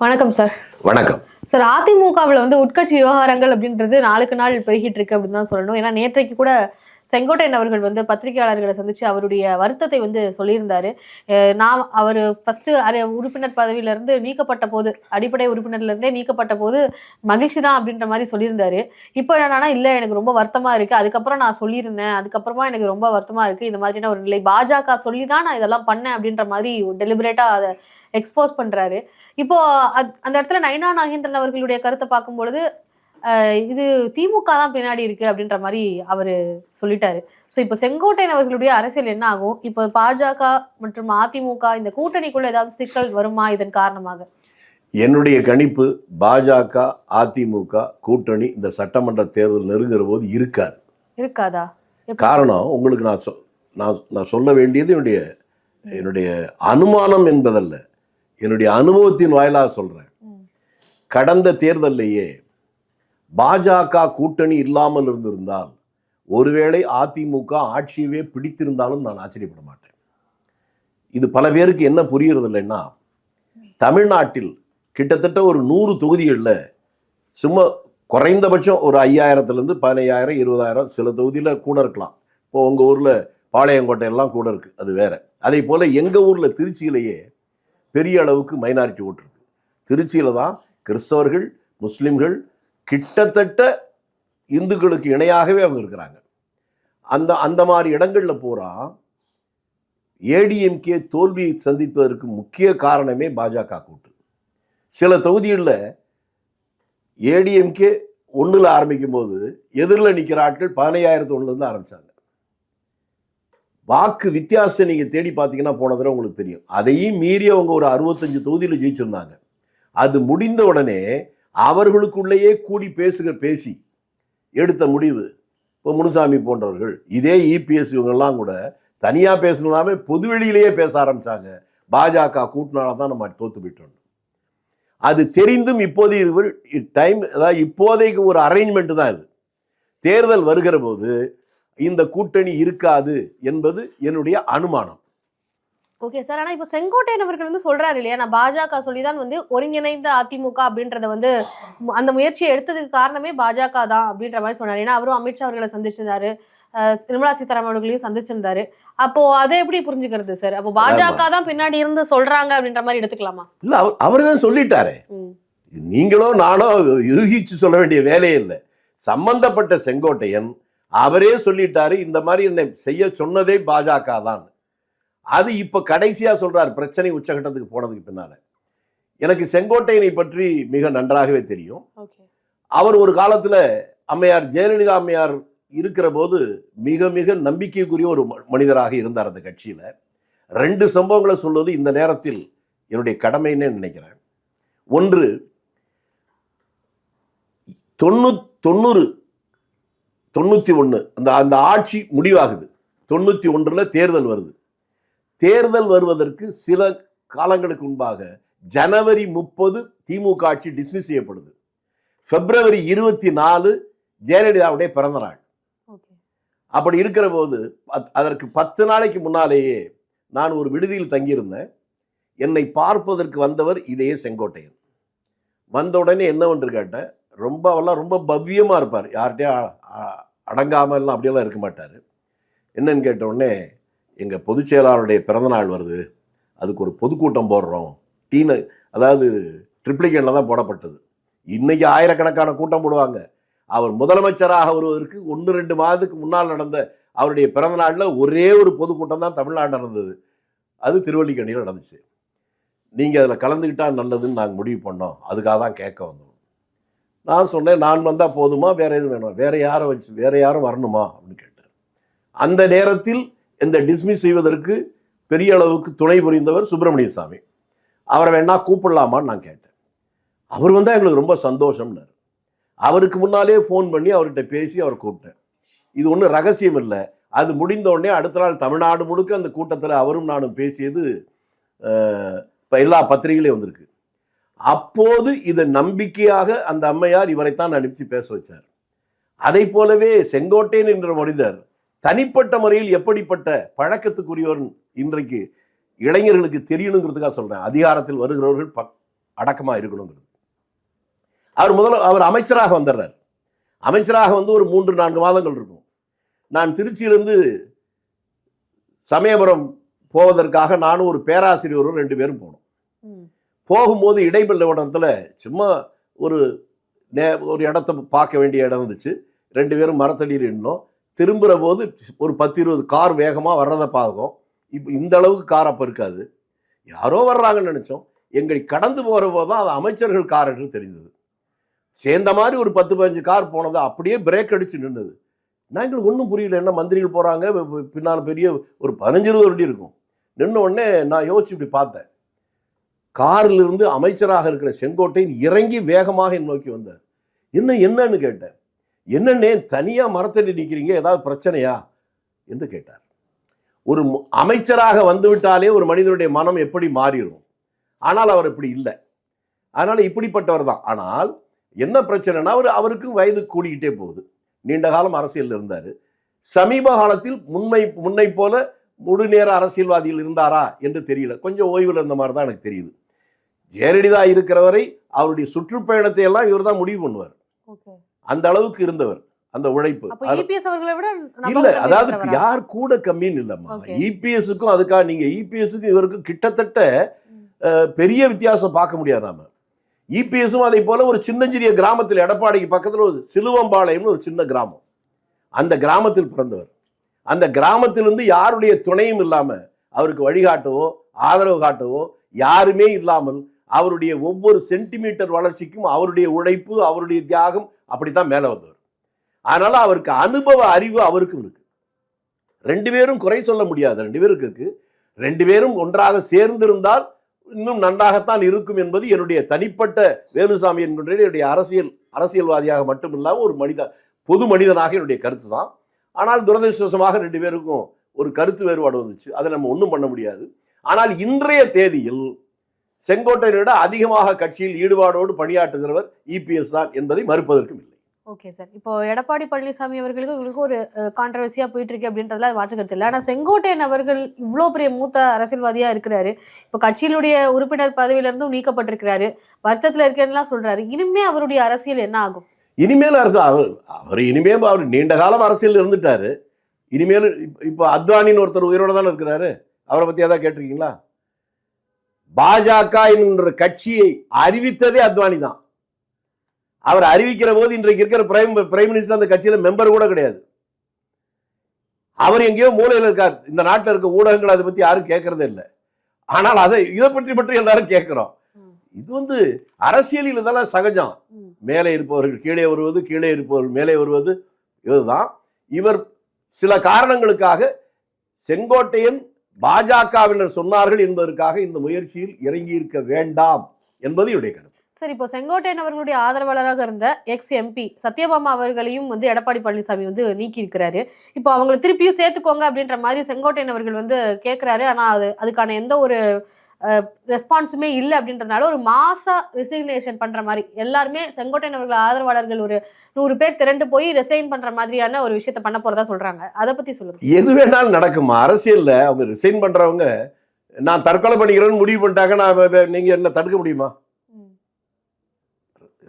வணக்கம் சார். வணக்கம். சார் அதிமுகவில் வந்து உட்கட்சி விவகாரங்கள் அப்படின்றது நாளுக்கு நாள் பெருகிட்டு இருக்கு அப்படின்னு தான் சொல்லணும். ஏன்னா நேற்றைக்கு கூட செங்கோட்டையன் அவர்கள் வந்து பத்திரிகையாளர்களை சந்திச்சு அவருடைய வருத்தத்தை வந்து சொல்லியிருந்தாரு. நான் அவர் ஃபர்ஸ்ட் உறுப்பினர் பதவியிலிருந்து நீக்கப்பட்ட போது அடிப்படை உறுப்பினர்லேருந்தே நீக்கப்பட்ட போது மகிழ்ச்சி தான் அப்படின்ற மாதிரி சொல்லியிருந்தாரு. இப்போ என்னன்னா இல்லை எனக்கு ரொம்ப வருத்தமா இருக்கு. அதுக்கப்புறம் நான் சொல்லியிருந்தேன். அதுக்கப்புறமா எனக்கு ரொம்ப வருத்தமா இருக்கு. இந்த மாதிரியான ஒரு நிலை பாஜக சொல்லி தான் நான் இதெல்லாம் பண்ணேன் அப்படின்ற மாதிரி டெலிபரேட்டா அதை எக்ஸ்போஸ் பண்றாரு. இப்போ அந்த இடத்துல நைனா நாகேந்திரன் அவர்களுடைய கருத்தை பார்க்கும்பொழுது இது திமுக தான் பின்னாடி இருக்கு அப்படின்ற மாதிரி அவரு சொல்லிட்டாரு. ஸோ இப்போ செங்கோட்டையன் அவர்களுடைய அரசியல் என்ன ஆகும்? இப்போ பாஜக மற்றும் அதிமுக இந்த கூட்டணிக்குள்ள ஏதாவது சிக்கல் வருமா இதன் காரணமாக? என்னுடைய கணிப்பு பாஜக அதிமுக கூட்டணி இந்த சட்டமன்ற தேர்தல் நெருங்குற போது இருக்காது. இருக்காதா? காரணம் உங்களுக்கு நான் சொ நான் நான் சொல்ல வேண்டியது என்னுடைய என்னுடைய அனுமானம் என்பதல்ல. என்னுடைய அனுபவத்தின் வாயிலாக சொல்கிறேன். கடந்த தேர்தல்லையே பாஜக கூட்டணி இல்லாமல் இருந்திருந்தால் ஒருவேளை அதிமுக ஆட்சியவே பிடித்திருந்தாலும் நான் ஆச்சரியப்பட மாட்டேன். இது பல பேருக்கு என்ன புரியுறது இல்லைன்னா தமிழ்நாட்டில் கிட்டத்தட்ட ஒரு நூறு தொகுதிகளில் சும்மா குறைந்தபட்சம் ஒரு ஐயாயிரத்துலேருந்து பதினையாயிரம் இருபதாயிரம் சில தொகுதியில் கூட இருக்கலாம். இப்போ உங்கள் ஊரில் பாளையங்கோட்டை எல்லாம் கூட இருக்குது அது வேற. அதே போல் எங்கள் ஊரில் திருச்சியிலேயே பெரிய அளவுக்கு மைனாரிட்டி ஓட்டு திருச்சியில் தான் கிறிஸ்தவர்கள் முஸ்லிம்கள் கிட்டத்தட்ட இந்துக்களுக்கு இணையாகவே அவங்க இருக்கிறாங்க. அந்த அந்த மாதிரி இடங்களில் பூரா ஏடிஎம்கே தோல்வியை சந்தித்ததற்கு முக்கிய காரணமே பாஜக கூட்டு. சில தொகுதிகளில் ஏடிஎம்கே ஒன்றில் ஆரம்பிக்கும் போது எதிரில் நிற்கிற ஆட்கள் பதினையாயிரத்து ஒன்றுலேருந்து ஆரம்பித்தாங்க வாக்கு வித்தியாசம் நீங்கள் தேடி பார்த்தீங்கன்னா போன தடவை உங்களுக்கு தெரியும். அதையும் மீறி அவங்க ஒரு அறுபத்தஞ்சு தொகுதியில் ஜெயிச்சிருந்தாங்க. அது முடிந்த உடனே அவர்களுக்குள்ளேயே கூடி பேசுக பேசி எடுத்த முடிவு. இப்போ முனுசாமி போன்றவர்கள் இதே இபிஎஸ் இவங்கெல்லாம் கூட தனியாக பேசணும்னாமே பொதுவெளியிலேயே பேச ஆரம்பித்தாங்க பாஜக கூட்டினால தான் நம்ம தோத்து போயிட்டோம். அது தெரிந்தும் இப்போதைய டைம் அதாவது இப்போதைக்கு ஒரு அரேஞ்ச்மெண்ட் தான் இது. தேர்தல் வருகிற போது இந்த கூட்டணி இருக்காது என்பது என்னுடைய அனுமானம். ஓகே சார் ஆனா இப்போ செங்கோட்டையன் அவர்கள் வந்து சொல்றாரு இல்லையா? நான் பாஜக சொல்லிதான் வந்து ஒருங்கிணைந்த அதிமுக அப்படின்றத வந்து அந்த முயற்சியை எடுத்ததுக்கு காரணமே பாஜக தான் அப்படின்ற மாதிரி சொன்னாரு. ஏன்னா அவரும் அமித்ஷா அவர்களை சந்திச்சிருந்தாரு. நிர்மலா சீதாராமன் அவர்களையும் சந்திச்சிருந்தாரு. அப்போ அதை எப்படி புரிஞ்சுக்கிறது சார் அப்போ பாஜக தான் பின்னாடி இருந்து சொல்றாங்க அப்படின்ற மாதிரி எடுத்துக்கலாமா? இல்லை அவர் அவர் தான் சொல்லிட்டாரே. நீங்களோ நானோ யூகிச்சு சொல்ல வேண்டிய வேலையே இல்லை. சம்பந்தப்பட்ட செங்கோட்டையன் அவரே சொல்லிட்டாரு இந்த மாதிரி என்னை செய்ய சொன்னதே பாஜக தான். அது இப்ப கடைசியா சொல்றார் பிரச்சனை உச்சகட்டத்துக்கு போனதுக்கு பின்னால. எனக்கு செங்கோட்டையனை பற்றி மிக நன்றாகவே தெரியும். அவர் ஒரு காலத்துல அம்மையார் ஜெயலலிதா அம்மையார் இருக்கிற போது மிக மிக நம்பிக்கைக்குரிய ஒரு மனிதராக இருந்தார் அந்த கட்சியில. ரெண்டு சம்பவங்களை சொல்வது இந்த நேரத்தில் என்னுடைய கடமைன்னே நினைக்கிறேன். ஒன்று தொண்ணூ தொண்ணூறு தொண்ணூற்றி ஒன்று அந்த அந்த ஆட்சி முடிவாகுது. தொண்ணூற்றி ஒன்றில் தேர்தல் வருது. தேர்தல் வருவதற்கு சில காலங்களுக்கு முன்பாக ஜனவரி முப்பது திமுக ஆட்சி டிஸ்மிஸ் செய்யப்படுது. பிப்ரவரி இருபத்தி நாலு ஜெயலலிதாவுடைய பிறந்த நாள். ஓகே. அப்படி இருக்கிற போது அத்- அதற்கு பத்து நாளைக்கு முன்னாலேயே நான் ஒரு விடுதியில் தங்கியிருந்தேன். என்னை பார்ப்பதற்கு வந்தவர் இதே செங்கோட்டையன். வந்த உடனே என்னவென்று கேட்டேன் ரொம்ப அவெல்லாம் ரொம்ப பவ்யமாக இருப்பார். யார்கிட்டயும் அ- அ- அடங்காம எல்லாம் அப்படியெல்லாம் இருக்க மாட்டார். என்னன்னு கேட்ட உடனே எங்கள் பொதுச் செயலாளருடைய பிறந்தநாள் வருது. அதுக்கு ஒரு பொதுக்கூட்டம் போடுறோம். டீனு அதாவது ட்ரிப்ளிகேனில் தான் போடப்பட்டது. இன்னைக்கு ஆயிரக்கணக்கான கூட்டம் போடுவாங்க. அவர் முதலமைச்சராக வருவதற்கு ஒன்று ரெண்டு மாதத்துக்கு முன்னால் நடந்த அவருடைய பிறந்தநாளில் ஒரே ஒரு பொதுக்கூட்டம் தான் தமிழ்நாடு நடந்தது. அது திருவள்ளிக்கணியில் நடந்துச்சு. நீங்கள் அதில் கலந்துக்கிட்டால் நல்லதுன்னு நாங்கள் முடிவு பண்ணோம். அதுக்காக தான் கேட்க வந்தோம். நான் சொன்னேன் நான் வந்தால் போதுமா? வேறு எதுவும் வேணும்? வேறு யாரை வச்சு வேறு யாரும் வரணுமா? அப்படின்னு கேட்டேன் அந்த நேரத்தில் இந்த டிஸ்மிஸ் செய்வதற்கு பெரிய அளவுக்கு துணை புரிந்தவர் சுப்பிரமணிய சாமி. அவரை வேணா கூப்பிடலாமான்னு நான் கேட்டேன். அவர் வந்தால் எங்களுக்கு ரொம்ப சந்தோஷம்னார். அவருக்கு முன்னாலே ஃபோன் பண்ணி அவர்கிட்ட பேசி அவரை கூப்பிட்டேன். இது ஒன்றும் ரகசியம் இல்லை. அது முடிந்த உடனே அடுத்த நாள் தமிழ்நாடு முழுக்க அந்த கூட்டத்தில் அவரும் நானும் பேசியது இப்போ எல்லா பத்திரிகையிலையும் வந்திருக்கு. அப்போது இதை நம்பிக்கையாக அந்த அம்மையார் இவரைத்தான் அனுப்பிச்சு பேச வச்சார். அதை போலவே செங்கோட்டையன் என்ற மனிதர் தனிப்பட்ட முறையில் எப்படிப்பட்ட பழக்கத்துக்குரியவர் இன்றைக்கு இளைஞர்களுக்கு தெரியணுங்கிறதுக்காக சொல்றேன். அதிகாரத்தில் வருகிறவர்கள் பக் அடக்கமா இருக்கணுங்கிறது. அவர் முதல்ல அவர் அமைச்சராக வந்துடுறார். அமைச்சராக வந்து ஒரு மூன்று நான்கு மாதங்கள் இருக்கும். நான் திருச்சியிலிருந்து சமயபுரம் போவதற்காக நானும் ஒரு பேராசிரியரும் ரெண்டு பேரும் போனோம். போகும்போது இடைப்பட்ட இடத்துல சும்மா ஒரு நே ஒரு இடத்த பார்க்க வேண்டிய இடம் இருந்துச்சு. ரெண்டு பேரும் மரத்தடியில் நின்னோம். திரும்புகிற போது ஒரு பத்து இருபது கார் வேகமாக வர்றதை பார்க்கும் இப்போ இந்த அளவுக்கு கார் அப்போ இருக்காது. யாரோ வர்றாங்கன்னு நினச்சோம். எங்களை கடந்து போகிற போது தான் அது அமைச்சர்கள் கார் என்று தெரிந்தது. சேர்ந்த மாதிரி ஒரு பத்து பதினஞ்சு கார் போனது அப்படியே பிரேக் அடித்து நின்றுது நான் எங்களுக்கு ஒன்றும் புரியல. என்ன மந்திரிகள் போகிறாங்க பின்னால் பெரிய ஒரு பதினஞ்சு இருபது வண்டி இருக்கும். நின்ன உடனே நான் யோசிச்சு இப்படி பார்த்தேன். காரிலிருந்து அமைச்சராக இருக்கிற செங்கோட்டையின் இறங்கி வேகமாக என் நோக்கி வந்தார். என்ன என்னன்னு கேட்டேன். என்னென்னே தனியாக மரத்தடி நிற்கிறீங்க ஏதாவது பிரச்சனையா? என்று கேட்டார். ஒரு அமைச்சராக வந்துவிட்டாலே ஒரு மனிதனுடைய மனம் எப்படி மாறிடும்? ஆனால் அவர் இப்படி இல்லை. அதனால் இப்படிப்பட்டவர் தான். ஆனால் என்ன பிரச்சனைனா அவர் அவருக்கும் வயது கூடிக்கிட்டே போகுது. நீண்ட காலம் அரசியலில் இருந்தார். சமீப காலத்தில் முன்னை முன்னை போல முழுநேர அரசியல்வாதியில் இருந்தாரா என்று தெரியல. கொஞ்சம் ஓய்வில் இருந்த மாதிரி தான் எனக்கு தெரியுது. ஜெயலலிதா இருக்கிறவரை அவருடைய சுற்றுப்பயணத்தை எல்லாம் இவர் தான் முடிவு பண்ணுவார். அந்த அளவுக்கு இருந்தவர் அந்த உழைப்பு. விட இல்ல அதாவது? யார் கூட கம்மின்னு இல்லம்மா. இபிஎஸ்க்கும் அதுக்காக நீங்க இபிஎஸ்க்கும் இவருக்கும் கிட்டத்தட்ட பெரிய வித்தியாசம் பார்க்க முடியாது நாம. இபிஎஸும் அதே போல ஒரு சின்னஞ்சிறிய கிராமத்தில் எடப்பாடிக்கு பக்கத்துல ஒரு சிலுவம்பாளையம்னு ஒரு சின்ன கிராமம். அந்த கிராமத்தில் பிறந்தவர். அந்த கிராமத்திலிருந்து யாருடைய துணையும் இல்லாம அவருக்கு வழிகாட்டவோ ஆதரவு காட்டவோ யாருமே இல்லாமல் அவருடைய ஒவ்வொரு சென்டிமீட்டர் வளர்ச்சிக்கும் அவருடைய உழைப்பு அவருடைய தியாகம் அப்படித்தான் மேலே வந்தவர். அதனால அவருக்கு அனுபவ அறிவு அவருக்கும் இருக்கு. ரெண்டு பேரும் குறை சொல்ல முடியாது. ரெண்டு பேருக்கு இருக்கு. ரெண்டு பேரும் ஒன்றாக சேர்ந்திருந்தால் இன்னும் நன்றாகத்தான் இருக்கும் என்பது என்னுடைய தனிப்பட்ட வேலுசாமி என்கின்ற என்னுடைய அரசியல் அரசியல்வாதியாக மட்டுமில்லாமல் ஒரு மனித பொது மனிதனாக என்னுடைய கருத்து தான். ஆனால் துரதிருஷ்டவசமாக ரெண்டு பேருக்கும் ஒரு கருத்து வேறுபாடு வந்துச்சு. அதை நம்ம ஒன்றும் பண்ண முடியாது. ஆனால் இன்றைய தேதியில் செங்கோட்டையனை விட அதிகமாக கட்சியில் ஈடுபாடோடு பணியாற்றுகிறவர் இபிஎஸ் தான் என்பதை மறுப்பதற்கும் இல்லை. Okay sir. இப்போ எடப்பாடி பழனிசாமி அவர்களுக்கு உங்களுக்கு ஒரு கான்ட்ரவர்சியா போயிட்டு இருக்கு அப்படின்றதுல அது மாற்று கருத்து இல்லை. ஆனா செங்கோட்டையன் அவர்கள் இவ்வளோ பெரிய மூத்த அரசியல்வாதியா இருக்கிறாரு. இப்போ கட்சியினுடைய உறுப்பினர் பதவியில இருந்தும் நீக்கப்பட்டிருக்கிறாரு. வருத்தத்துல இருக்கேன்னுலாம் சொல்றாரு. இனிமே அவருடைய அரசியல் என்ன ஆகும்? இனிமேல் அரசு அவர் அவர் இனிமேல் அவர் நீண்ட காலம் அரசியல் இருந்துட்டாரு. இனிமேல் இப்ப- அத்வானின்னு ஒருத்தர் உயிரோட தானே இருக்கிறாரு. அவரை பத்தி ஏதாவது கேட்டிருக்கீங்களா? பாஜக என்கின்ற கட்சியை அறிவித்ததே அத்வானி தான். அவர் அறிவிக்கிற போது இன்றைக்கு இருக்கிற பிரைம் பிரைம் மினிஸ்டர் அந்த கட்சியில மெம்பர் கூட கிடையாது. அவர் எங்கேயோ மூலையில் இருக்கார். இந்த நாட்டில் இருக்க ஊடகங்கள் அதை பத்தி யாரும் கேட்கறதே இல்லை. ஆனால் அதை இதை பற்றி மட்டும் எல்லாரும் கேட்கிறோம். இது வந்து அரசியலில் இதெல்லாம் சகஜம். மேலே இருப்பவர்கள் கீழே வருவது கீழே இருப்பவர்கள் மேலே வருவது இதுதான். இவர் சில காரணங்களுக்காக செங்கோட்டையன் பாஜகவினர் சொன்னார்கள் என்பதற்காக இந்த முயற்சியில் இறங்கியிருக்க வேண்டாம் என்பது என்னுடைய கருத்து. சரி இப்போ செங்கோட்டையன் அவர்களுடைய ஆதரவாளராக இருந்த எக்ஸ் எம்பி சத்யபாமா அவர்களையும் வந்து எடப்பாடி பழனிசாமி வந்து நீக்கி இருக்கிறாரு இப்போ அவங்களை திருப்பியும் சேர்த்துக்கோங்க அப்படின்ற மாதிரி செங்கோட்டையன் அவர்கள் வந்து கேட்கிறாரு ஆனா அது அதுக்கான எந்த ஒரு ரெஸ்பான்ஸுமே இல்லை அப்படின்றதுனால ஒரு மாசா ரிசிக்னேஷன் பண்ற மாதிரி எல்லாருமே செங்கோட்டையன் அவர்கள் ஆதரவாளர்கள் ஒரு நூறு பேர் திரண்டு போய் ரிசைன் பண்ற மாதிரியான ஒரு விஷயத்த பண்ண போறதா சொல்றாங்க. அதை பத்தி சொல்லுங்க. எது வேணாலும் நடக்குமா? அரசியல்ல அவங்க ரிசைன் பண்றவங்க நான் தற்கொலை பண்ணிக்கிறேன்னு முடிவு பண்ணிட்டாங்க நான் வே- நீங்க என்ன தடுக்க முடியுமா?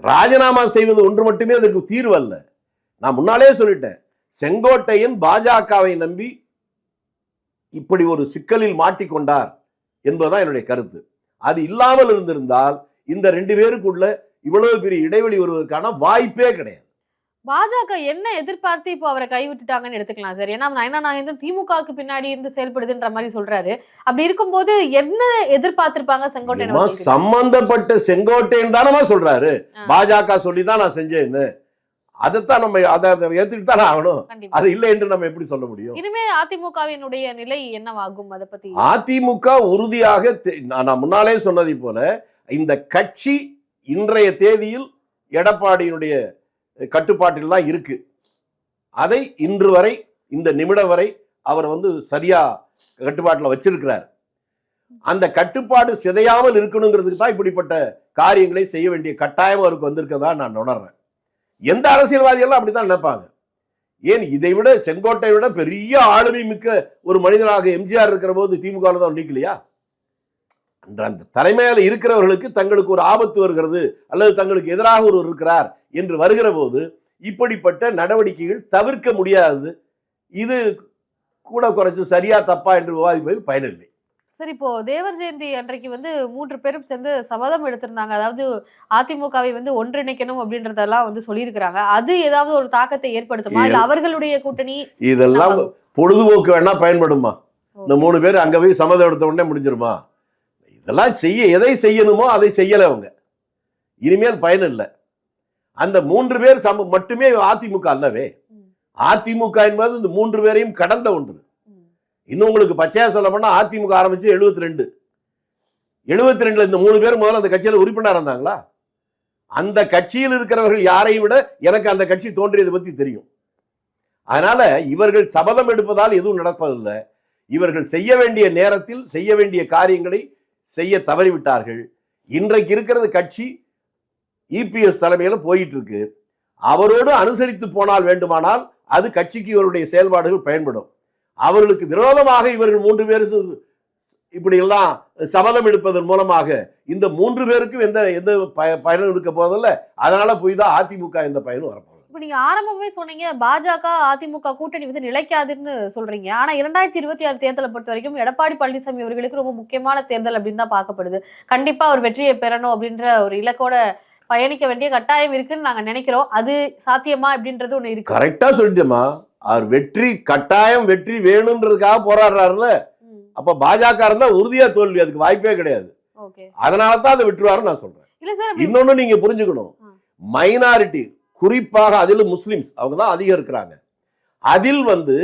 ராஜினாமா செய்வது ஒன்று மட்டுமே அதற்கு தீர்வு அல்ல. நான் முன்னாலே சொல்லிட்டேன் செங்கோட்டையன் பாஜகவை நம்பி இப்படி ஒரு சிக்கலில் மாட்டிக்கொண்டார் என்பதுதான் என்னுடைய கருத்து. அது இல்லாமல் இருந்திருந்தால் இந்த ரெண்டு பேருக்குள்ள இவ்வளவு பெரிய இடைவெளி வருவதற்கான வாய்ப்பே கிடையாது. பாஜக என்ன எதிர்பார்த்து இப்போ அவரை கைவிட்டுட்டாங்கன்னு எடுத்துக்கலாம் சார். ஏன்னா நயனா நாகேந்திரன் திமுகவுக்கு பின்னாடி இருந்து செயல்படுதுன்ற மாதிரி சொல்றாரு. அப்படி இருக்கும்போது என்ன எதிர்பார்த்திருப்பாங்க செங்கோட்டையன்? சம்பந்தப்பட்ட செங்கோட்டையன் தானமா சொல்றாரு. பாஜக சொல்லி தான் நான் செஞ்சேன்னு. அதைத்தான் நம்ம அதை ஏத்துக்கிட்டு தானே ஆகணும். அது இல்லை என்று நம்ம எப்படி சொல்ல முடியும்? இனிமே அதிமுகவினுடைய நிலை என்னவாகும் அதை பத்தி? அதிமுக உறுதியாக நான் நான் முன்னாலே சொன்னதை போல இந்த கட்சி இன்றைய தேதியில் எடப்பாடியினுடைய கட்டுப்பாட்டில் தான் இருக்கு. அதை இன்று வரை இந்த நிமிடம் வரை அவர் வந்து சரியாக கட்டுப்பாட்டில் வச்சிருக்கிறார். அந்த கட்டுப்பாடு சிதையாமல் இருக்கணுங்கிறதுக்கு தான் இப்படிப்பட்ட காரியங்களை செய்ய வேண்டிய கட்டாயம் அவருக்கு வந்திருக்கதா நான் உணர்றேன். எந்த அரசியல்வாதிகளும் அப்படித்தான் நினைப்பாங்க. ஏன் இதை விட செங்கோட்டை விட பெரிய ஆளுமை மிக்க ஒரு மனிதனாக எம்ஜிஆர் இருக்கிற போது திமுக தான் நீக்கலையா? அந்த தலைமையில் இருக்கிறவர்களுக்கு தங்களுக்கு ஒரு ஆபத்து வருகிறது அல்லது தங்களுக்கு எதிராக ஒரு இருக்கிறார் என்று வருகிற போது இப்படிப்பட்ட நடவடிக்கைகள் தவிர்க்க முடியாதது இது கூட குறைச்சு சரியா தப்பா என்று விவாதிப்பதில் பயனில்லை. சரி இப்போ தேவர் ஜெயந்தி அன்றைக்கு வந்து மூன்று பேரும் சேர்ந்து சபதம் எடுத்திருந்தாங்க. அதாவது அதிமுகவை வந்து ஒன்றிணைக்கணும் அப்படின்றதெல்லாம் வந்து சொல்லியிருக்கிறாங்க. அது ஏதாவது ஒரு தாக்கத்தை ஏற்படுத்துமா? இல்ல அவர்களுடைய கூட்டணி? இதெல்லாம் பொழுதுபோக்கு வேணா பயன்படுமா? இந்த மூணு பேர் அங்க போய் சம்மதம் எடுத்த உடனே முடிஞ்சிருமா? இதெல்லாம் செய்ய எதை செய்யணுமோ அதை செய்யல அவங்க. இனிமேல் பயன் இல்லை அந்த மூன்று பேர் சம மட்டுமே அதிமுக அல்லவே. அதிமுக என்பது இந்த மூன்று பேரையும் கடந்த ஒன்று. இன்னும் உங்களுக்கு பச்சையா சொல்ல போனா அதிமுக ஆரம்பிச்சு எழுபத்தி ரெண்டு எழுபத்தி ரெண்டுல இந்த மூணு பேர் முதல்ல அந்த கட்சியில உறுப்பினர் இருந்தாங்களா? அந்த கட்சியில் இருக்கிறவர்கள் யாரை விட எனக்கு அந்த கட்சி தோன்றியதை பத்தி தெரியும். அதனால இவர்கள் சபதம் எடுப்பதால் எதுவும் நடப்பதில்லை. இவர்கள் செய்ய வேண்டிய நேரத்தில் செய்ய வேண்டிய காரியங்களை செய்ய தவறிவிட்டார்கள். இன்றைக்கு இருக்கிறது கட்சி இபிஎஸ் தலைமையில் போயிட்டு இருக்கு அவரோடு அனுசரித்து போனால் வேண்டுமானால் அது கட்சிக்கு இவருடைய செயல்பாடுகள் பயன்படும். அவர்களுக்கு விரோதமாக இவர்கள் மூன்று பேர் இப்படியெல்லாம் இப்படி எல்லாம் சபதம் எடுப்பதன் மூலமாக இந்த மூன்று பேருக்கும் எந்த எந்த பய- பயனும் இருக்க போவதில்லை அதனால போய் தான் அதிமுக எந்த பயனும் வரப்போகுது. இப்போ நீங்க ஆரம்பமே சொன்னீங்க பாஜக அதிமுக கூட்டணி வந்து நிலைக்காதுன்னு சொல்றீங்க. ஆனா இரண்டாயிரத்தி இருபத்தி ஆறு தேர்தலை பொறுத்த வரைக்கும் எடப்பாடி பழனிசாமி அவர்களுக்கு ரொம்ப முக்கியமான தேர்தல் அப்படின்னு தான் பார்க்கப்படுது. கண்டிப்பா அவர் வெற்றியை பெறணும் அப்படின்ற ஒரு இலக்கோட பயணிக்க வேண்டிய கட்டாயம் இருக்குன்னு நாங்க நினைக்கிறோம். அது சாத்தியமா அப்படின்றது ஒண்ணு இருக்கு. கரெக்டா சொல்லிட்டேம்மா. அவர் வெற்றி கட்டாயம் வெற்றி வேணுன்றதுக்காக போராடுறாருல அப்ப பாஜக இருந்தா உறுதியா தோல்வி. அதுக்கு வாய்ப்பே கிடையாது. ஓகே. அதனால தான் அதை விட்டுருவாருன்னு நான் சொல்றேன். இன்னொன்னு நீங்க புரிஞ்சுக்கணும். மைனாரிட்டி குறிப்பாக அதில் முஸ்லிம்ஸ் அவங்க தான் அதிகம் இருக்கிறாங்க. அதில் வந்து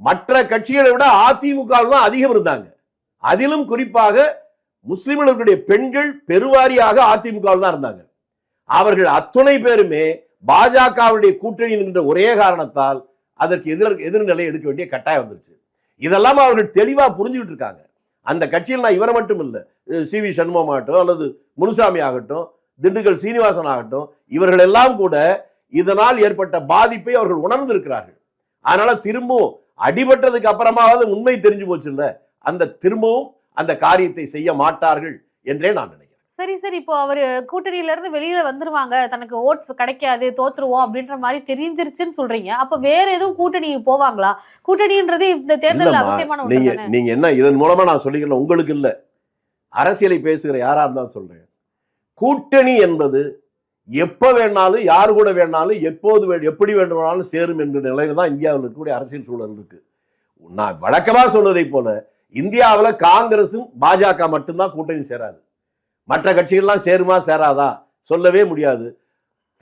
மற்ற கட்சிகளை விட அதிமுக தான் அதிகம் இருந்தாங்க. அதிலும் குறிப்பாக முஸ்லிம்களுடைய பெண்கள் பெருவாரியாக அதிமுக தான் இருந்தாங்க. அவர்கள் அத்துணை பேருமே பாஜகவுடைய கூட்டணி என்கின்ற ஒரே காரணத்தால் அதற்கு எதிர் எதிர்நிலை எடுக்க வேண்டிய கட்டாயம் வந்துருச்சு. இதெல்லாம் அவர்கள் தெளிவாக புரிஞ்சுக்கிட்டு இருக்காங்க. அந்த கட்சியில் நான் இவரை மட்டும் இல்லை சி வி சண்முகம் ஆகட்டும் அல்லது முனுசாமி ஆகட்டும் திண்டுக்கல் சீனிவாசன் ஆகட்டும் இவர்கள் எல்லாம் கூட இதனால் ஏற்பட்ட பாதிப்பை அவர்கள் உணர்ந்திருக்கிறார்கள். அதனால திரும்பவும் அடிபட்டதுக்கு அப்புறமாவது உண்மை தெரிஞ்சு போச்சு இல்லை அந்த திரும்பவும் அந்த காரியத்தை செய்ய மாட்டார்கள் என்றே நான் நினைக்கிறேன். சரி சரி. இப்போ அவரு கூட்டணியில இருந்து வெளியில வந்துருவாங்க. தனக்கு ஓட்ஸ் கிடைக்காது தோத்துருவோம் அப்படின்ற மாதிரி தெரிஞ்சிருச்சுன்னு சொல்றீங்க. அப்ப வேற எதுவும் கூட்டணி போவாங்களா? கூட்டணின்றது இந்த தேர்தல் அவசியமான நீங்க நீங்க என்ன இதன் மூலமா நான் சொல்லிக்கிறேன். உங்களுக்கு இல்ல. அரசியலை பேசுகிற யாரா இருந்தாலும் சொல்றேன். கூட்டணி என்பது எப்ப வேணாலும் யார் கூட வேணாலும் எப்போது வே- எப்படி வேண்டுமானாலும் சேரும் என்ற நிலையில தான் இந்தியாவில் இருக்கக்கூடிய அரசியல் சூழல் இருக்கு. நான் வழக்கமா சொன்னதை போல இந்தியாவில் காங்கிரஸும் பாஜக மட்டும்தான் கூட்டணி சேராது. மற்ற கட்சிகள்லாம் சேருமா சேராதா? சொல்லவே முடியாது.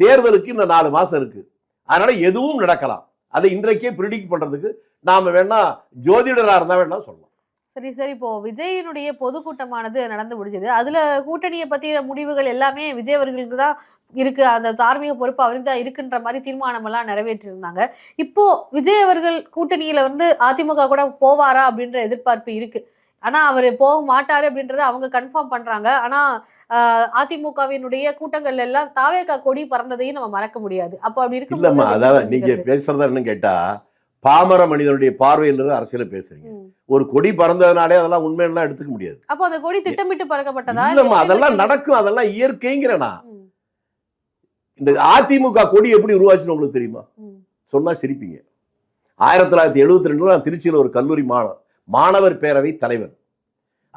தேர்தலுக்கு இன்னும் நாலு மாதம் இருக்குது அதனால் எதுவும் நடக்கலாம். அதை இன்றைக்கே ப்ரிடிக்ட் பண்ணுறதுக்கு நாம் வேணால் ஜோதிடராக இருந்தால் வேணால் சொல்லலாம். சரி சரி. இப்போ விஜயினுடைய பொதுக்கூட்டமானது நடந்து முடிஞ்சது. அதுல கூட்டணியை பத்திய முடிவுகள் எல்லாமே விஜய் அவர்களுக்கு தான் இருக்கு. அந்த தார்மீக பொறுப்பு அவருக்கு தான் இருக்குன்ற மாதிரி தீர்மானம் எல்லாம் நிறைவேற்றிருந்தாங்க. இப்போ விஜய் அவர்கள் கூட்டணியில வந்து அதிமுக கூட போவாரா அப்படின்ற எதிர்பார்ப்பு இருக்கு. ஆனா அவர் போக மாட்டாரு அப்படின்றத அவங்க கன்ஃபார்ம் பண்றாங்க. ஆனா அதிமுகவினுடைய கூட்டங்கள்ல எல்லாம் தாவேகா கொடி பறந்ததையும் நம்ம மறக்க முடியாது. அப்போ அப்படி இருக்கும் அதாவது நீங்க பேசுறதா என்ன கேட்டா பாமர மனிதனுடைய பார்வையிலிருந்து அரசியல பேசுறீங்க. ஒரு கொடி பறந்ததுனாலே அதெல்லாம் உண்மையெல்லாம் எடுத்துக்க முடியாது. அப்போ அந்த கொடி திட்டமிட்டு பறக்கப்பட்டதா? இல்ல இல்லம்மா அதெல்லாம் நடக்கும் அதெல்லாம் இயற்கைங்கிறனா இந்த அதிமுக கொடி எப்படி உருவாச்சுன்னு உங்களுக்கு தெரியுமா. சொன்னா சிரிப்பீங்க. ஆயிரத்தி தொள்ளாயிரத்தி எழுபத்தி ரெண்டுல நான் திருச்சியில் ஒரு கல்லூரி மாணவர் மாணவர் பேரவை தலைவர்.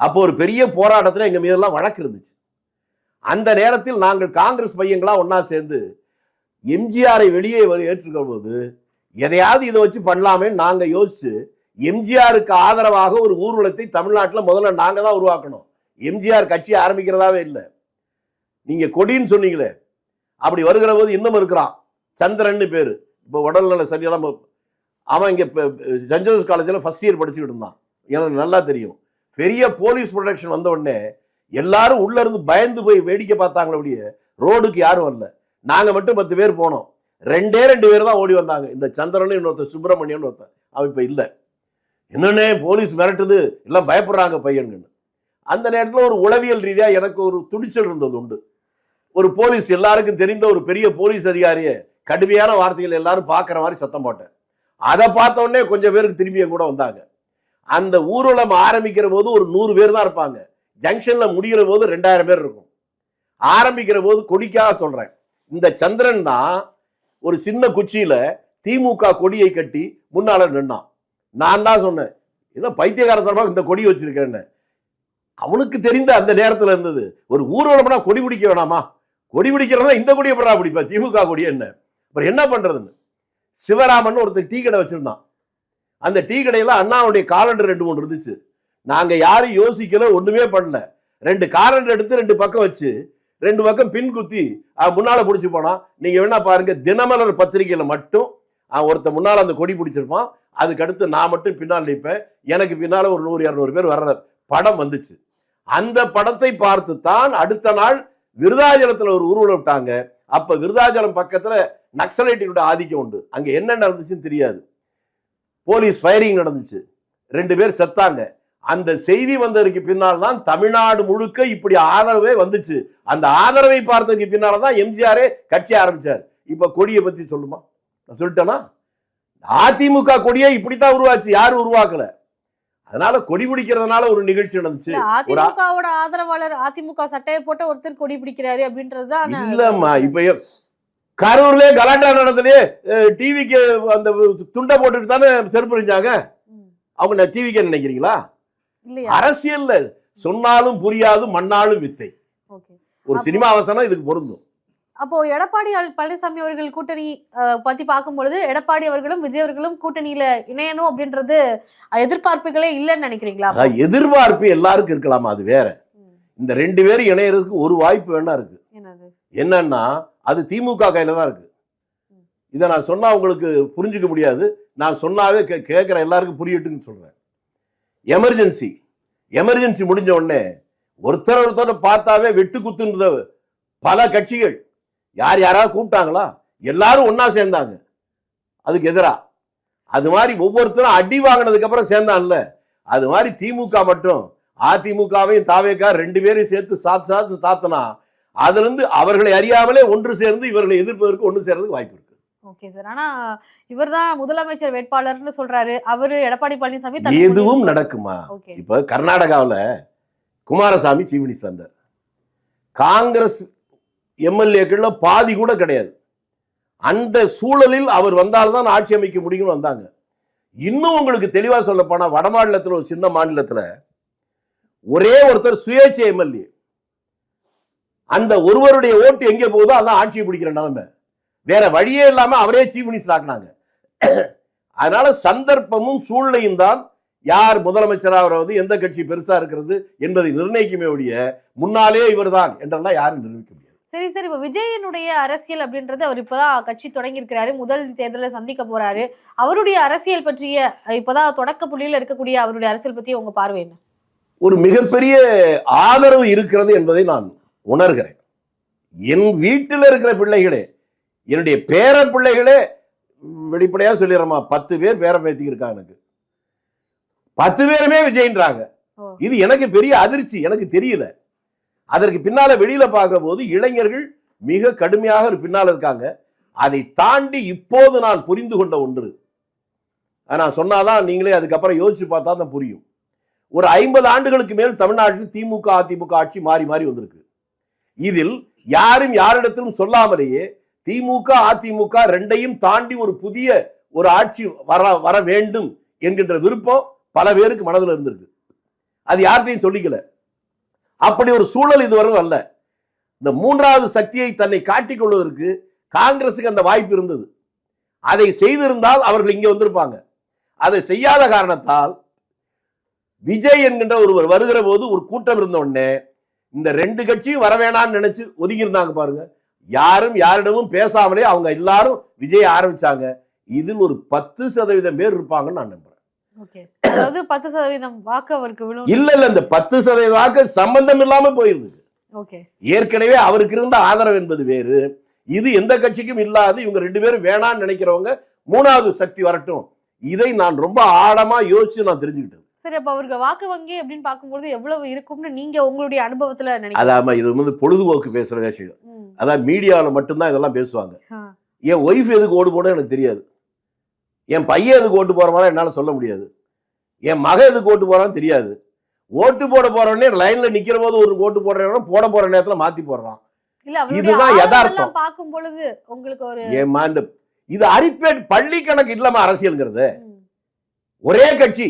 அப்போ ஒரு பெரிய போராட்டத்தில் எங்க மீதெல்லாம் வழக்கு இருந்துச்சு. அந்த நேரத்தில் நாங்கள் காங்கிரஸ் பையங்களா ஒண்ணா சேர்ந்து எம்ஜிஆரை வெளியே ஏற்றுக்கிற போது எதையாவது இதை வச்சு பண்ணலாமே நாங்கள் யோசிச்சு எம்ஜிஆருக்கு ஆதரவாக ஒரு ஊர்வலத்தை தமிழ்நாட்டில் முதல்ல நாங்கள் தான் உருவாக்கணும். எம்ஜிஆர் கட்சி ஆரம்பிக்கிறதாவே இல்லை. நீங்கள் கொடின்னு சொன்னீங்களே அப்படி வருகிற போது இன்னும் இருக்கிறான். சந்திரன்னு பேர். இப்போ உடல்நல சரியில்லாம அவன் இங்கே இப்போ சென்ட் ஜோசப் காலேஜில் ஃபஸ்ட் இயர் படிச்சுக்கிட்டு இருந்தான். எனக்கு நல்லா தெரியும். பெரிய போலீஸ் ப்ரொடெக்ஷன் வந்த உடனே எல்லாரும் உள்ளேருந்து பயந்து போய் வேடிக்கை பார்த்தாங்களே அப்படியே ரோடுக்கு யாரும் வரல. நாங்கள் மட்டும் பத்து பேர் போனோம். ரெண்டே ரெண்டு பேர் தான் ஓடி வந்தாங்க. இந்த சந்திரன் இன்னொருத்தர் சுப்பிரமணியன் ஒருத்தன். அவன் இப்போ இல்லை. என்னன்னே போலீஸ் மிரட்டுது? எல்லாம் பயப்படுறாங்க பையனுங்கன்னு அந்த நேரத்தில் ஒரு உளவியல் ரீதியாக எனக்கு ஒரு துணிச்சல் இருந்தது உண்டு. ஒரு போலீஸ் எல்லாருக்கும் தெரிந்த ஒரு பெரிய போலீஸ் அதிகாரியை கடுமையான வார்த்தைகள் எல்லாரும் பார்க்குற மாதிரி சத்தம் போட்டேன். அதை பார்த்தோன்னே கொஞ்சம் பேருக்கு திரும்பிய கூட வந்தாங்க. அந்த ஊர்வலம் ஆரம்பிக்கிற போது ஒரு நூறு பேர் தான் இருப்பாங்க. ஜங்ஷனில் முடிகிற போது ரெண்டாயிரம் பேர் இருக்கும். ஆரம்பிக்கிற போது கொடிக்காக சொல்கிறேன் இந்த சந்திரன் தான் ஒரு சின்ன குச்சியில் திமுக கொடியை கட்டி முன்னால் நின்னான். நான் தான் சொன்னேன் ஏதோ பைத்தியகாரத்தனமாக இந்த கொடி வச்சுருக்கேன்னு அவனுக்கு தெரிந்த அந்த நேரத்தில் இருந்தது ஒரு ஊர்வலம்னா கொடி பிடிக்க வேணாமா? கொடி பிடிக்கிறதா இந்த கொடியை படா பிடிப்பா? திமுக கொடி என்ன? அப்புறம் என்ன பண்ணுறதுன்னு சிவராமன் ஒருத்தர் டீ கடை வச்சுருந்தான். அந்த டீ கடையில் அண்ணாவுடைய காலண்டர் ரெண்டு மூணு இருந்துச்சு. நாங்கள் யாரும் யோசிக்கல ஒன்றுமே பண்ணல. ரெண்டு காலண்டர் எடுத்து ரெண்டு பக்கம் வச்சு ரெண்டு பக்கம் பின் குத்தி முன்னால பிடிச்சி போனான் நீங்க வேணா பாருங்க தினமலர் பத்திரிகையில மட்டும் ஒருத்த ஒருத்தன் அந்த கொடி பிடிச்சிருப்பான். அதுக்கு அடுத்து நான் மட்டும் பின்னால் நிற்பேன். எனக்கு பின்னால் ஒரு நூறு இரநூறு பேர் வர்ற படம் வந்துச்சு. அந்த படத்தை பார்த்து தான் அடுத்த நாள் விருதாஜலத்தில் ஒரு ஊர்வலம் விட்டாங்க. அப்போ விருதாச்சலம் பக்கத்தில் நக்சலைட்டுடைய ஆதிக்கம் உண்டு. அங்கே என்ன நடந்துச்சுன்னு தெரியாது. போலீஸ் ஃபயரிங் நடந்துச்சு. ரெண்டு பேர் செத்தாங்க. அந்த செய்தி வந்ததற்கு பின்னால் தான் தமிழ்நாடு முழுக்க இப்படி ஆதரவே வந்துச்சு. அந்த ஆதரவை பார்த்ததுக்கு பின்னால தான் எம்ஜிஆரே கட்சி ஆரம்பிச்சார். இப்ப கொடியை பத்தி சொல்லுமா? நான் சொல்லிட்டேனா? அதிமுக கொடியே இப்படித்தான் உருவாச்சு. யாரும் உருவாக்கல. அதனால கொடி பிடிக்கிறதுனால ஒரு நிகழ்ச்சி நடந்துச்சு. அதிமுகவோட ஆதரவாளர் அதிமுக சட்டையை போட்டு ஒருத்தர் கொடி பிடிக்கிறாரு அப்படின்றதுதான் இல்லம்மா இப்ப கரூர்லயே கலாட்டா நடந்ததுலயே டிவிக்கு அந்த துண்டை போட்டுட்டு தானே செருப்பு எறிஞ்சாங்க. அவங்க டிவிக்கு நினைக்கிறீங்களா? அரசியல்ல சொன்னாலும் புரியாது மண்ணாலும் வித்தை. ஒரு சினிமா அவசரம் இதுக்கு பொருந்தும். அப்போ எடப்பாடி பழனிசாமி அவர்கள் கூட்டணி பத்தி பார்க்கும்பொழுது எடப்பாடி அவர்களும் விஜய் அவர்களும் கூட்டணியில இணையணும் அப்படின்றது எதிர்பார்ப்புகளே இல்லைன்னு நினைக்கிறீங்களா? எதிர்பார்ப்பு எல்லாருக்கும் இருக்கலாமா? அது வேற. இந்த ரெண்டு பேரும் இணையறதுக்கு ஒரு வாய்ப்பு வேணா இருக்கு. என்னன்னா அது திமுக கையில தான் இருக்கு. இதை நான் சொன்னா உங்களுக்கு புரிஞ்சுக்க முடியாது. நான் சொன்னாவே கேட்கிற எல்லாருக்கும் புரியட்டுன்னு சொல்றேன். எமர்ஜென்சி எமர்ஜென்சி முடிஞ்ச உடனே ஒருத்தர் ஒருத்தர் பார்த்தாவே வெட்டு குத்துன்ற பல கட்சிகள். யார் யாராவது கூப்பிட்டாங்களா? எல்லாரும் ஒன்றா சேர்ந்தாங்க. அதுக்கு எதிராக அது மாதிரி ஒவ்வொருத்தரும் அடி வாங்கினதுக்கப்புறம் சேர்ந்தான்ல. அது மாதிரி திமுக மற்றும் அதிமுகவையும் தாவேக்கா ரெண்டு பேரையும் சேர்த்து சாத்து சாத்து சாத்தனா அதுலேருந்து அவர்களை அறியாமலே ஒன்று சேர்ந்து இவர்களை எதிர்ப்பதற்கு ஒன்று சேர்றதுக்கு வாய்ப்பு ஓகே சார் ஆனா இவர்தான் முதலமைச்சர் வேட்பாளர்னு சொல்றாரு. அவரு எடப்பாடி பழனிசாமி எதுவும் நடக்குமா? இப்ப கர்நாடகாவுல குமாரசாமி சீஃப் மினிஸ்டர் இருந்தார் காங்கிரஸ் எம்எல்ஏக்கள்ல பாதி கூட கிடையாது. அந்த சூழலில் அவர் வந்தால்தான் ஆட்சி அமைக்க முடியும்னு வந்தாங்க. இன்னும் உங்களுக்கு தெளிவா சொல்ல போனா வட மாநிலத்துல ஒரு சின்ன மாநிலத்துல ஒரே ஒருத்தர் சுயேட்சை எம்எல்ஏ. அந்த ஒருவருடைய ஓட்டு எங்கே போகுதோ அதான் ஆட்சியை பிடிக்கிற நிலைமை. வேற வழியே இல்லாம அவரே சீஃப் மினிஸ்டர் ஆக்குனாங்க. அதனால சந்தர்ப்பமும் சூழ்நிலையும் தான் யார் முதலமைச்சராக வருவது எந்த கட்சி பெருசா இருக்கிறது என்பதை நிர்ணயிக்குமே ஒழிய முன்னாலே இவர்தான் என்றெல்லாம் யாரும் நிர்ணயிக்க முடியாது. சரி சரி. இப்ப விஜயனுடைய அரசியல் அப்படின்றது அவர் இப்பதான் கட்சி தொடங்கி இருக்கிறாரு முதல் தேர்தலை சந்திக்க போறாரு. அவருடைய அரசியல் பற்றிய இப்பதான் தொடக்க புள்ளியில இருக்கக்கூடிய அவருடைய அரசியல் பத்தி உங்க பார்வை என்ன? ஒரு மிகப்பெரிய ஆதரவு இருக்கிறது என்பதை நான் உணர்கிறேன். என் வீட்டில் இருக்கிற பிள்ளைகளே என்னுடைய பேர பிள்ளைகளே ம், வெளிப்படையா சொல்லிடுறேம்மா பத்து பேர் பேர பேத்திக்கு இருக்காங்க எனக்கு. பத்து பேருமே விஜயின்றாங்க. இது எனக்கு பெரிய அதிர்ச்சி எனக்கு தெரியல. அதற்கு பின்னால வெளியில பார்க்கிற போது இளைஞர்கள் மிக கடுமையாக பின்னால இருக்காங்க. அதை தாண்டி இப்போது நான் புரிந்து கொண்ட ஒன்று. நான் சொன்னாதான் நீங்களே அதுக்கப்புறம் யோசிச்சு பார்த்தா தான் புரியும். ஒரு ஐம்பது ஆண்டுகளுக்கு மேல் தமிழ்நாட்டில் திமுக அதிமுக ஆட்சி மாறி மாறி வந்திருக்கு. இதில் யாரும் யாரிடத்திலும் சொல்லாமலேயே திமுக அதிமுக ரெண்டையும் தாண்டி ஒரு புதிய ஒரு ஆட்சி வர வர வேண்டும் என்கின்ற விருப்பம் பல பேருக்கு மனதில் இருந்திருக்கு. அது யார்கிட்டையும் சொல்லிக்கல. அப்படி ஒரு சூழல் இதுவரை அல்ல. இந்த மூன்றாவது சக்தியை தன்னை காட்டிக் கொள்வதற்கு காங்கிரசுக்கு அந்த வாய்ப்பு இருந்தது. அதை செய்திருந்தால் அவர்கள் இங்கே வந்திருப்பாங்க. அதை செய்யாத காரணத்தால் விஜய் என்கின்ற ஒருவர் வருகிற போது ஒரு கூட்டம் இருந்த உடனே இந்த ரெண்டு கட்சியும் வர வேணாம்னு நினைச்சு ஒதுங்கியிருந்தாங்க பாருங்க. யாரும் யாரிடமும் பேசாமலே அவங்க எல்லாரும் விஜய் ஆரம்பிச்சாங்க. இதில் ஒரு பத்து சதவீதம் பேர் இருப்பாங்கன்னு நான் நம்புறேன். ஓகே. அதாவது பத்து சதவீதம் வாக்கு அவருக்கு விழும். இல்ல இல்ல இந்த பத்து சதவீத வாக்கு சம்பந்தம் இல்லாம போயிருது. ஓகே. ஏற்கனவே அவருக்கு இருந்த ஆதரவு என்பது வேறு. இது எந்த கட்சிக்கும் இல்லாது இவங்க ரெண்டு பேரும் வேணாம்னு நினைக்கிறவங்க மூணாவது சக்தி வரட்டும். இதை நான் ரொம்ப ஆழமா யோசிச்சு நான் தெரிஞ்சுக்கிட்டேன். சரி அப்ப அவருக்கு வாக்கு வங்கி அப்படின்னு பார்க்கும்போது எவ்வளவு இருக்கும்னு நீங்க உங்களுடைய அனுபவத்துல நினைக்கிறீங்க? அதாம இது வந்து பொழுதுபோக்கு பேசுற விஷயம். அதான் மீடியாவில் மட்டும்தான் இதெல்லாம் பேசுவாங்க. என் ஒய்ஃப் எதுக்கு ஓட்டு போட எனக்கு தெரியாது. என் பையன் எதுக்கு ஓட்டு போற மாதிரி என்னால் சொல்ல முடியாது. என் மகன் எதுக்கு ஓட்டு போறான்னு தெரியாது. ஓட்டு போட போறவனே லைன்ல நிக்கிற போது ஒரு ஓட்டு போடுறவன போட போற நேரத்துல மாத்தி போடுறான். இதுதான் யதார்த்தம். பார்க்கும் பொழுது உங்களுக்கு ஒரு ஏமா இந்த இது அரித்மேட் பள்ளி கணக்கு இல்லாம அரசியல்ங்கிறது. ஒரே கட்சி.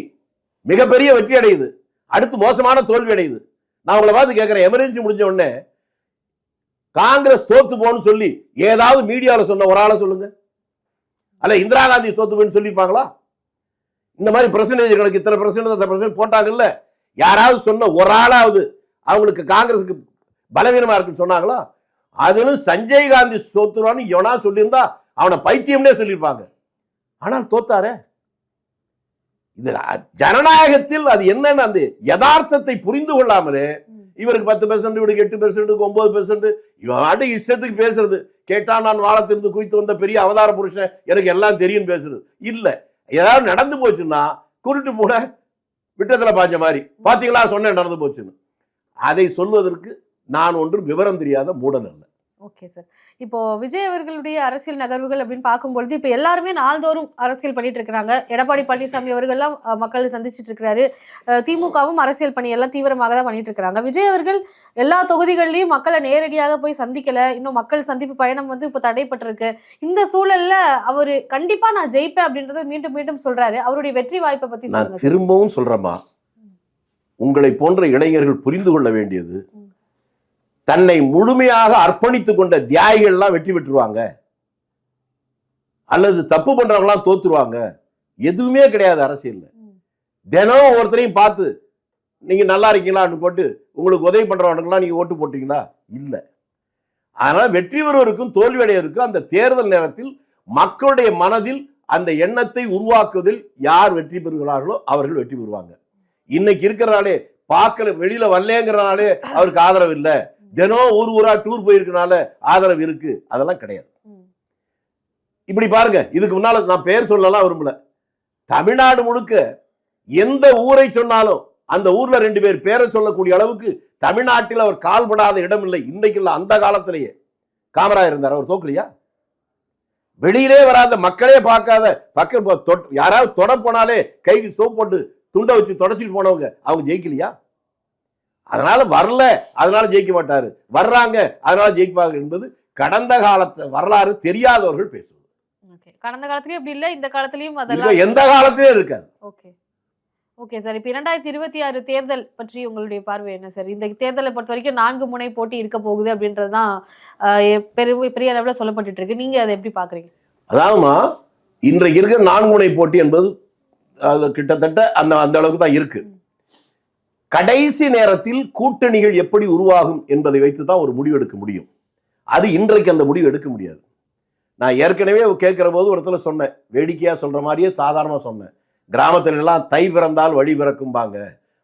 மிகப்பெரிய வெற்றி அடையுது. அடுத்து மோசமான தோல்வி அடையுது. நான் உங்களை பார்த்து கேட்குறேன் எமர்ஜென்சி முடிஞ்ச உடனே காங்கிரஸ் தோத்து போன்னு சொல்லி ஏதாவது மீடியாவில் சொன்ன ஒரு ஆளை சொல்லுங்க. அல்ல இந்திரா காந்தி தோத்து போன்னு சொல்லியிருப்பாங்களா? இந்த மாதிரி பிரசன்டேஜ் கணக்கு இத்தனை பிரசன்ட் அந்த பிரசன்ட் போட்டாங்கல்ல? யாராவது சொன்ன ஒரு ஆளாவது அவங்களுக்கு காங்கிரஸுக்கு பலவீனமாக இருக்குன்னு சொன்னாங்களா? அதிலும் சஞ்சய் காந்தி தோத்துருவான்னு எவனா சொல்லியிருந்தா அவனை பைத்தியம்னே சொல்லியிருப்பாங்க. ஆனால் தோத்தாரே? இது ஜனநாயகத்தில் அது என்னன்னு அந்த யதார்த்தத்தை புரிந்து கொள்ளாமலே. இவருக்கு பத்து பெர்சன்ட் இவருக்கு எட்டு பெர்சன்ட் ஒன்பது பெர்சன்ட் இவன் வாட்டு இஷ்டத்துக்கு பேசுறது. கேட்டா நான் வாழத்திலிருந்து குவித்து வந்த பெரிய அவதார புருஷன் எனக்கு எல்லாம் தெரியும் பேசுறது. இல்ல. ஏதாவது நடந்து போச்சுன்னா குருட்டு மூட விட்டத்துல பாஞ்ச மாதிரி. பாத்தீங்களா? சொன்னேன் நடந்து போச்சுன்னு. அதை சொல்வதற்கு நான் ஒன்றும் விவரம் தெரியாத மூடன் அல்ல. ஓகே சார் இப்போ விஜய் அவர்களுடைய அரசியல் நகர்வுகள் அப்படின்னு பார்க்கும்பொழுது இப்போ எல்லாருமே நாள்தோறும் அரசியல் பண்ணிட்டு இருக்கிறாங்க. எடப்பாடி பழனிசாமி அவர்கள்லாம் மக்களை சந்திச்சிட்டு இருக்கிறாரு. திமுகவும் அரசியல் பணியெல்லாம் தீவிரமாக தான் பண்ணிட்டு இருக்கிறாங்க. விஜய் அவர்கள் எல்லா தொகுதிகள்லயும் மக்களை நேரடியாக போய் சந்திக்கல. இன்னும் மக்கள் சந்திப்பு பயணம் வந்து இப்போ தடைப்பட்டிருக்கு. இந்த சூழல்ல அவரு கண்டிப்பா நான் ஜெயிப்பேன் அப்படின்றத மீண்டும் மீண்டும் சொல்றாரு. அவருடைய வெற்றி வாய்ப்பை பத்தி நான். திரும்பவும் சொல்றேம்மா. உங்களை போன்ற இளைஞர்கள் புரிந்து கொள்ள வேண்டியது. தன்னை முழுமையாக அர்ப்பணித்துக் கொண்ட தியாகிகள்லாம் வெற்றி பெற்றுருவாங்க. அல்லது தப்பு பண்றவங்களாம் தோத்துருவாங்க. எதுவுமே கிடையாது அரசியல்ல. தினம் ஒவ்வொருத்தரையும் பார்த்து நீங்க நல்லா இருக்கீங்களான்னு போட்டு உங்களுக்கு உதவி பண்றவனுக்கெல்லாம் நீங்க ஓட்டு போட்டீங்களா? இல்ல. அதனால வெற்றி பெறுவருக்கும் தோல்வி அடைவருக்கும் அந்த தேர்தல் நேரத்தில் மக்களுடைய மனதில் அந்த எண்ணத்தை உருவாக்குவதில் யார் வெற்றி பெறுகிறார்களோ அவர்கள் வெற்றி பெறுவாங்க. இன்னைக்கு இருக்கிறனாலே பார்க்கல வெளியில வரலேங்கிறனாலே அவருக்கு ஆதரவு இல்ல. தினம் ஊர் ஊரா டூர் போயிருக்கனால ஆதரவு இருக்கு. அதெல்லாம் கிடையாது. இப்படி பாருங்க. இதுக்கு முன்னால நான் பேர் சொல்லலாம் விரும்பல. தமிழ்நாடு முழுக்க எந்த ஊரை சொன்னாலும் அந்த ஊர்ல ரெண்டு பேர் பேரை சொல்லக்கூடிய அளவுக்கு தமிழ்நாட்டில் அவர் கால்படாத இடம் இல்லை இன்னைக்கு இல்ல அந்த காலத்திலேயே. காமராஜர் இருந்தார். அவர் தோக்கலையா? வெளியிலே வராத மக்களே பார்க்காத பக்கம் யாராவது தொட போனாலே கைக்கு சோப் போட்டு துண்டை வச்சு தொடச்சிட்டு போனவங்க அவங்க ஜெயிக்கலையா? அதனால வரல அதனால ஜெயிக்க மாட்டாரு. வர்றாங்க அதனால ஜெயிப்பாங்க என்பது கடந்த காலத்து வரலாறு தெரியாதவர்கள் பேசுவது. ஓகே. கடந்த காலத்துலயும் இப்படி இல்ல இந்த காலத்துலயும் அதெல்லாம் எந்த காலத்திலே இருக்காது. ஓகே. ஓகே சார் இப்போ இரண்டாயிரத்தி இருபத்தி ஆறு தேர்தல் பற்றி உங்களுடைய பார்வை என்ன சார்? இந்த தேர்தலை பொறுத்த வரைக்கும் நான்கு முனை போட்டி இருக்க போகுது அப்படின்றது தான் பெரிய பெரிய அளவில் சொல்லப்பட்டுட்டு இருக்கு நீங்க அதை எப்படி பாக்குறீங்க அதாவதுமா இன்றைக்கு இருக்கிற நான்குமுனை போட்டி என்பது அது கிட்டத்தட்ட அந்த அந்த அளவுக்கு தான் இருக்கு. கடைசி நேரத்தில் கூட்டணிகள் எப்படி உருவாகும் என்பதை வைத்து தான் ஒரு முடிவு எடுக்க முடியும். அது இன்றைக்கு அந்த முடிவு எடுக்க முடியாது. நான் ஏற்கனவே கேட்குற போது ஒருத்தர் சொன்னேன். வேடிக்கையாக சொல்கிற மாதிரியே சாதாரணமாக சொன்னேன். கிராமத்துல எல்லாம் தை பிறந்தால் வழி பிறக்கும்பாங்க.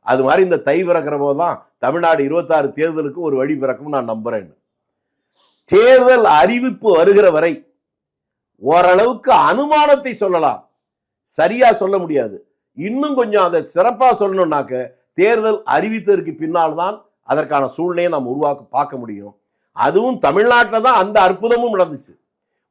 அது மாதிரி இந்த தை பிறக்கிற போது தான் தமிழ்நாடு இருபத்தாறு தேர்தலுக்கு ஒரு வழி பிறக்கும் நான் நம்புகிறேன்னு தேர்தல் அறிவிப்பு வருகிற வரை ஓரளவுக்கு அனுமானத்தை சொல்லலாம். சரியாக சொல்ல முடியாது. இன்னும் கொஞ்சம் அதை சிறப்பாக சொல்லணும்னாக்க தேர்தல் அறிவித்ததற்கு பின்னால் தான் அதற்கான சூழ்நிலையை நாம் உருவாக்க பார்க்க முடியும். அதுவும் தமிழ்நாட்டில் தான் அந்த அற்புதமும் நடந்துச்சு.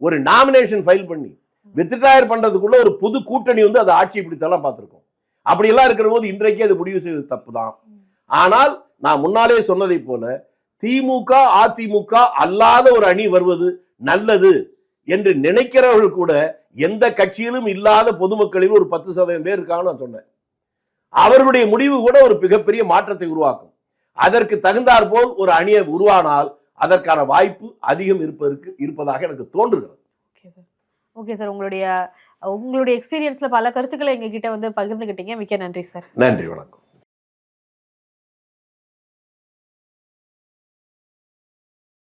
ஒரு நாமினேஷன் ஃபைல் பண்ணி வித்ட்ராயர் பண்றதுக்குள்ள ஒரு புது கூட்டணி வந்து அதை ஆட்சி பிடித்தெல்லாம் பார்த்துருக்கோம். அப்படியெல்லாம் இருக்கிற போது இன்றைக்கே அது முடிவு செய்வது தப்பு தான். ஆனால் நான் முன்னாலே சொன்னதை போல திமுக அதிமுக அல்லாத ஒரு அணி வருவது நல்லது என்று நினைக்கிறவர்கள் கூட எந்த கட்சியிலும் இல்லாத பொதுமக்களில் ஒரு பத்து சதவீதம் பேர் இருக்காங்கன்னு நான் சொன்னேன். அவர்களுடைய முடிவு கூட ஒரு மிகப்பெரிய மாற்றத்தை உருவாக்கும். அதற்கு தகுந்தாற்போல் ஒரு அணியை உருவானால் அதற்கான வாய்ப்பு அதிகம் இருப்பதற்கு இருப்பதாக எனக்கு தோன்றுகிறது. ஓகே சார் ஓகே சார் உங்களுடைய உங்களுடைய எக்ஸ்பீரியன்ஸ்ல பல கருத்துக்களை எங்ககிட்ட வந்து பகிர்ந்துக்கிட்டீங்க மிக்க நன்றி சார் நன்றி வணக்கம்.